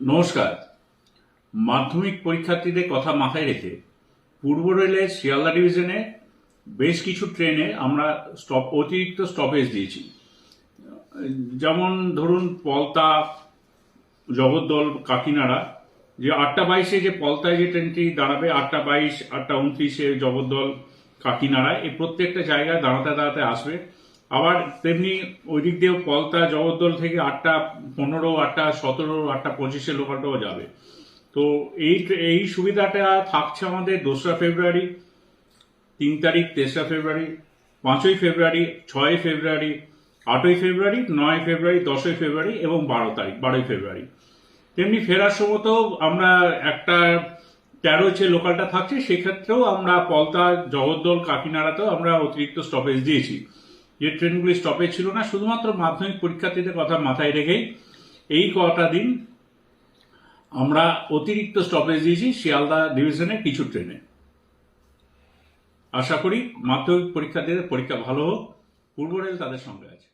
নমস্কার। মাধ্যমিক পরীক্ষার্থীদের কথা মাথায় রেখে পূর্ব রেলের শিয়ালদা ডিভিশনে বেশ কিছু ট্রেনে আমরা স্টপ, অতিরিক্ত স্টপেজ দিয়েছি। যেমন ধরুন পলতা, জগদ্দল, কাকিনাড়া, যে আটটা বাইশে যে পলতায় যে ট্রেনটি দাঁড়াবে, আটটা বাইশ, আটটা উনত্রিশে জগদ্দল কাকিনাড়া এই প্রত্যেকটা জায়গায় দাঁড়াতে দাঁড়াতে আসবে। আবার তেমনি ওই দিক দিয়েও পলতা জগদ্দল থেকে আটটা পনেরো, আটটা সতেরো, আটটা পঁচিশে লোকালটাও যাবে। তো এই এই সুবিধাটা থাকছে আমাদের দোসরা ফেব্রুয়ারি, তিন তারিখ তেসরা ফেব্রুয়ারি, পাঁচই ফেব্রুয়ারি ছয়ই ফেব্রুয়ারি, আটই ফেব্রুয়ারি, নয় ফেব্রুয়ারি, দশই ফেব্রুয়ারি এবং বারো তারিখ, বারোই ফেব্রুয়ারি। তেমনি ফেরার সময়তেও আমরা একটা তেরো যে লোকালটা থাকছে, সেক্ষেত্রেও আমরা পলতা, জগদ্দল, কাকিনাড়াতেও আমরা অতিরিক্ত স্টপেজ দিয়েছি। যে ট্রেনগুলি স্টপেজ ছিল না, শুধুমাত্র মাধ্যমিক পরীক্ষার্থীদের কথা মাথায় রেখেই এই কটা দিন আমরা অতিরিক্ত স্টপেজ দিয়েছি শিয়ালদা ডিভিশনের কিছু ট্রেনে। আশা করি মাধ্যমিক পরীক্ষার্থীদের পরীক্ষা ভালো হোক, পূর্ব রেল তাদের সঙ্গে আছে।